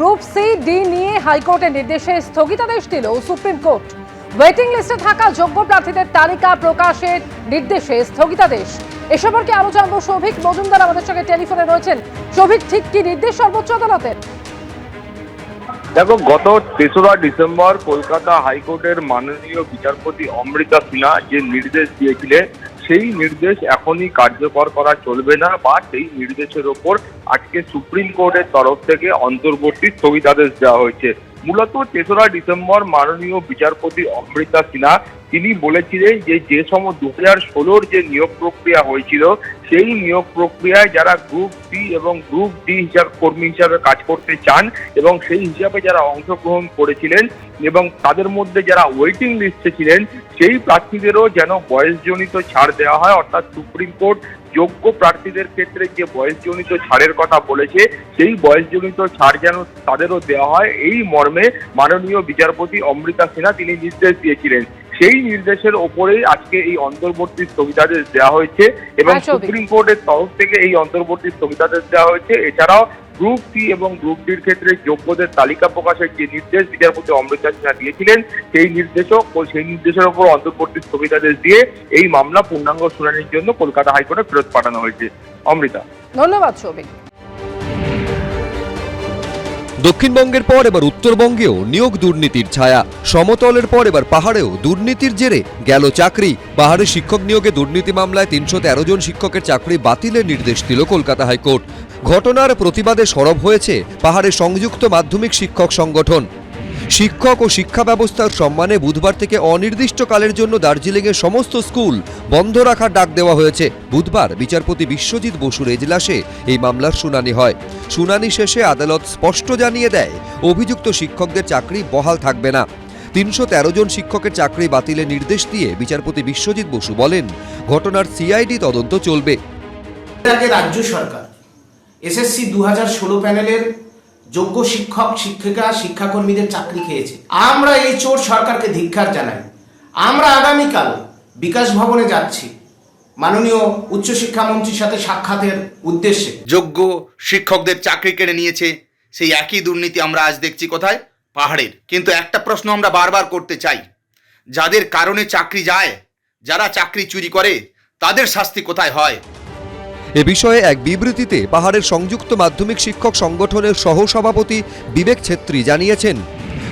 Group C, D নিয়ে হাইকোর্টের নির্দেশে স্থগিতাদেশ দিল সুপ্রিম কোর্ট। ওয়েটিং লিস্টে থাকা যোগ্য প্রার্থীদের তালিকা প্রকাশের নির্দেশে স্থগিতাদেশ। এ সম্পর্কে আরও জানব সৌভিক মজুমদার। আমাদের সঙ্গে টেলিফোনে রয়েছেন সৌভিক ঠিক কি নির্দেশ সর্বোচ্চ আদালতের? দেখো, গত তেসরা ডিসেম্বর কলকাতা হাইকোর্টের মাননীয় বিচারপতি অমৃতা সিনহা যে নির্দেশ দিয়েছিলেন সেই নির্দেশ এখনই কার্যকর করা চলবে না বা সেই নির্দেশের ওপর আজকে সুপ্রিম কোর্টের তরফ থেকে অন্তর্বর্তী স্থগিতাদেশ দেওয়া হয়েছে। মূলত তেসরা ডিসেম্বর মাননীয় বিচারপতি অমৃতা সিনহা তিনি বলেছিলেন যে যে সম দু হাজার ষোলোর যে নিয়োগ প্রক্রিয়া হয়েছিল, সেই নিয়োগ প্রক্রিয়ায় যারা গ্রুপ সি এবং গ্রুপ ডি হিসাব কর্মী হিসাবে কাজ করতে চান এবং সেই হিসাবে যারা অংশগ্রহণ করেছিলেন এবং তাদের মধ্যে যারা ওয়েটিং লিস্টে ছিলেন, সেই প্রার্থীদেরও যেন বয়সজনিত ছাড় দেওয়া হয়। অর্থাৎ সুপ্রিম কোর্ট যোগ্য প্রার্থীদের ক্ষেত্রে যে বয়সজনিত ছাড়ের কথা বলেছে, সেই বয়সজনিত ছাড় যেন তাদেরও দেওয়া হয়। এই মর্মে মাননীয় বিচারপতি অমৃতা সিনহা তিনি নির্দেশ দিয়েছিলেন। সেই নির্দেশের ওপরেই আজকে এই অন্তর্বর্তী স্থগিতাদেশ দেওয়া হয়েছে এবং হ্যাঁ, সুপ্রিম কোর্টের তরফ থেকে এই অন্তর্বর্তী স্থগিতাদেশ দেওয়া হয়েছে। এছাড়াও গ্রুপ সি এবং গ্রুপ ডির ক্ষেত্রে যোগ্যদের তালিকা প্রকাশের যে নির্দেশ বিচারপতি অমৃতা সিনহা দিয়েছিলেন সেই নির্দেশও সেই নির্দেশের ওপর অন্তর্বর্তী স্থগিতাদেশ দিয়ে এই মামলা পূর্ণাঙ্গ শুনানির জন্য কলকাতা হাইকোর্টে ফেরত পাঠানো হয়েছে। অমৃতা। ধন্যবাদ সৌভিক দক্ষিণবঙ্গের পর এবার উত্তরবঙ্গেও নিয়োগ দুর্নীতির ছায়া। সমতলের পর এবার পাহাড়েও দুর্নীতির জেরে গেল চাকরি। পাহাড়ে শিক্ষক নিয়োগে দুর্নীতি মামলায় তিনশো তেরো জন শিক্ষকের চাকরি বাতিলের নির্দেশ দিল কলকাতা হাইকোর্ট। ঘটনার প্রতিবাদে সরব হয়েছে পাহাড়ে সংযুক্ত মাধ্যমিক শিক্ষক সংগঠন। শিক্ষক ও শিক্ষা ব্যবস্থার সম্মানে বুধবার থেকে অনির্দিষ্টকালের জন্য দার্জিলিংয়ের সমস্ত স্কুল বন্ধ রাখার ডাক দেওয়া হয়েছে। বুধবার বিচারপতি বিশ্বজিৎ বসুর এজলাসে এই মামলার শুনানি হয়। শুনানি শেষে আদালত স্পষ্ট জানিয়ে দেয়, অভিযুক্ত শিক্ষকদের চাকরি বহাল থাকবে না। তিনশো তেরো জন শিক্ষকের চাকরি বাতিলের নির্দেশ দিয়ে বিচারপতি বিশ্বজিৎ বসু বলেন, ঘটনার সিআইডি তদন্ত চলবে। রাজ্য সরকার, এসএসসি দু হাজার ষোলো প্যানেলের যোগ্য শিক্ষক, শিক্ষিকা, শিক্ষাকর্মীদের চাকরি খেয়েছে। আমরা এই চোর সরকারকে ধিক্কার জানাই। আমরা আগামীকাল বিকাশ ভবনে যাচ্ছি। মাননীয় উচ্চশিক্ষামন্ত্রীর সাথে সাক্ষাতের উদ্দেশ্যে। যোগ্য শিক্ষকদের চাকরি কেড়ে নিয়েছে, সেই একই দুর্নীতি আমরা আজ দেখছি কোথায়? পাহাড়ের। কিন্তু একটা প্রশ্ন আমরা বারবার করতে চাই। যাদের কারণে চাকরি যায়, যারা চাকরি চুরি করে, তাদের শাস্তি কোথায় হয়? এ বিষয়ে এক বিবৃতিতে পাহাড়ের সংযুক্ত মাধ্যমিক শিক্ষক সংগঠনের সহসভাপতি বিবেক ছেত্রী জানিয়েছেন,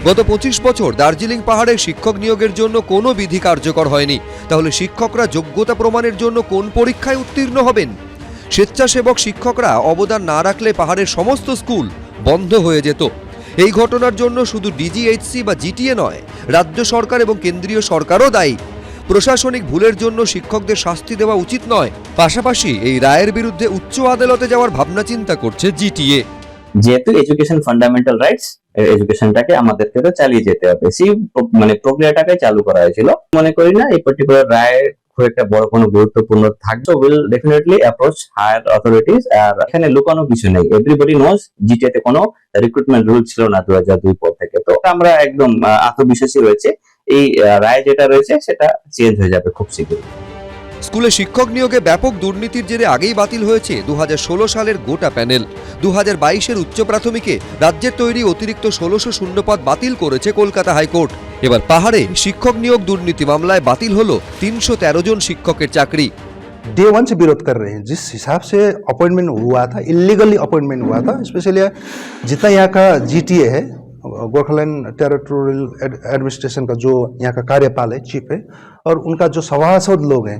গত পঁচিশ বছর দার্জিলিং পাহাড়ে শিক্ষক নিয়োগের জন্য কোনো বিধি কার্যকর হয়নি। তাহলে শিক্ষকরা যোগ্যতা প্রমাণের জন্য কোন পরীক্ষায় উত্তীর্ণ হবেন? স্বেচ্ছাসেবক শিক্ষকরা অবদান না রাখলে পাহাড়ের সমস্ত স্কুল বন্ধ হয়ে যেত। এই ঘটনার জন্য শুধু ডিজিএইচসি বা জিটিএ নয়, রাজ্য সরকার এবং কেন্দ্রীয় সরকারও দায়ী। প্রশাসনিক ভুলের জন্য শিক্ষকদের শাস্তি দেওয়া উচিত নয়। পাশাপাশি এই রায়ের বিরুদ্ধে উচ্চ আদালতে যাওয়ার ভাবনা চিন্তা করছে জিটিএ। যেহেতু এডুকেশন ফান্ডামেন্টাল রাইটস এডুকেশনটাকে আমাদেরকে তো চালিয়ে যেতে হবে। সেই মানে প্রক্রিয়াটাকে চালু করা হয়েছিল। মনে করি না, এই পার্টিকুলার রায় খুব একটা বড় কোনো গুরুত্বপূর্ণ থাকবে। Will definitely approach higher authorities আর এখানে লুকানো কিছু নেই। এভরিবডি নোজ জিটিএ তে কোনো রিক্রুটমেন্ট রুল ছিল না দু হাজার দুই পর থেকে। তো আমরা একদম আত্মবিশ্বাসী রয়েছে। এই আহ, রায় যেটা রয়েছে সেটা চেঞ্জ হয়ে যাবে খুব শীঘ্রই স্কুলে শিক্ষক নিয়োগে ব্যাপক দুর্নীতির জেরে আগেই বাতিল হয়েছে দু সালের গোটা প্যানেল দু হাজার বাইশের উচ্চ প্রাথমিকে রাজ্যের তৈরি অতিরিক্ত ষোলোশো শূন্যপদ বাতিল করেছে কলকাতা হাইকোর্ট এবার পাহাড়ে শিক্ষক নিয়োগ দুর্নীতি মামলায় বাতিল হলো তিনশো তেরো জন শিক্ষকের চাকরি डे वन से विरोध कर रहे हैं जिस हिसाब से अपॉइंटमेंट हुआ था इलीगली अपॉइंटमेंट हुआ था स्पेशली जितना यहाँ का जीटीए है गोरखालैंड टेरिटोरियल एडमिनिस्ट्रेशन का जो यहाँ का कार्यपाल है चीफ है और उनका जो सभासद लोग हैं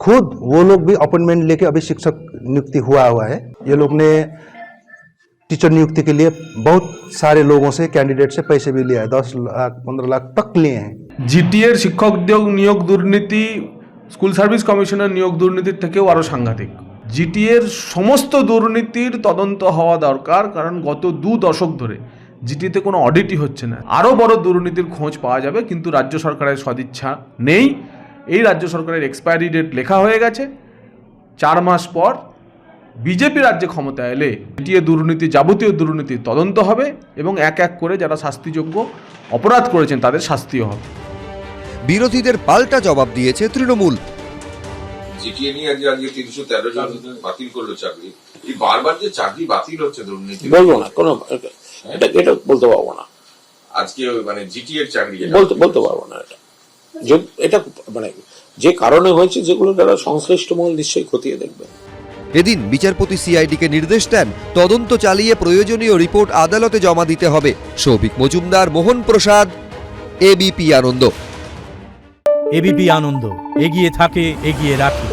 खुद वो लोग भी अपॉइंटमेंट लेके अभी शिक्षक नियुक्ति हुआ हुआ है ये लोग ने टीचर नियुक्ति के लिए बहुत सारे लोगों से कैंडिडेट से पैसे भी लिया है दस लाख पंद्रह लाख तक लिए हैं জিটিএর শিক্ষক নিয়োগ নিয়োগ দুর্নীতি স্কুল সার্ভিস কমিশনের নিয়োগ দুর্নীতির থেকেও আরও সাংঘাতিক জিটিএর সমস্ত দুর্নীতির তদন্ত হওয়া দরকার কারণ গত দু দশক ধরে জিটিতে কোনো অডিটই হচ্ছে না। আরও বড় দুর্নীতির খোঁজ পাওয়া যাবে কিন্তু রাজ্য সরকারের সদিচ্ছা নেই। এই রাজ্য সরকারের এক্সপায়ারি ডেট লেখা হয়ে গেছে। চার মাস পর বিজেপি রাজ্যে ক্ষমতা এলে জিটিএ দুর্নীতি যাবতীয় দুর্নীতি তদন্ত হবে এবং এক এক করে যারা শাস্তিযোগ্য অপরাধ করেছেন তাদের শাস্তিও হবে। বিরোধীদের পাল্টা জবাব দিয়েছে তৃণমূল। জিটিএ নিয়ে আজকে আজকে তিনশো তেরো জন বাতিল করল চাকরি। এই বারবার যে চাকরি বাতিল হচ্ছে দুর্নীতি বলব না কোনো এটা এটা বলতে পারব না। আজকে মানে জিটি এর চাকরি বলতে বলতে পারব না এটা। এটা মানে যে কারণে হয়েছে যেগুলো তারা সংশ্লিষ্ট মহল নিশ্চয়ই খতিয়ে দেখবে। এদিন বিচারপতি সিআইডিকে নির্দেশ দেন তদন্ত চালিয়ে প্রয়োজনীয় রিপোর্ট আদালতে জমা দিতে হবে। সৌভিক মজুমদার মোহন প্রসাদ এবিপি আনন্দ। এবিপি আনন্দ এগিয়ে থাকে এগিয়ে রাখে।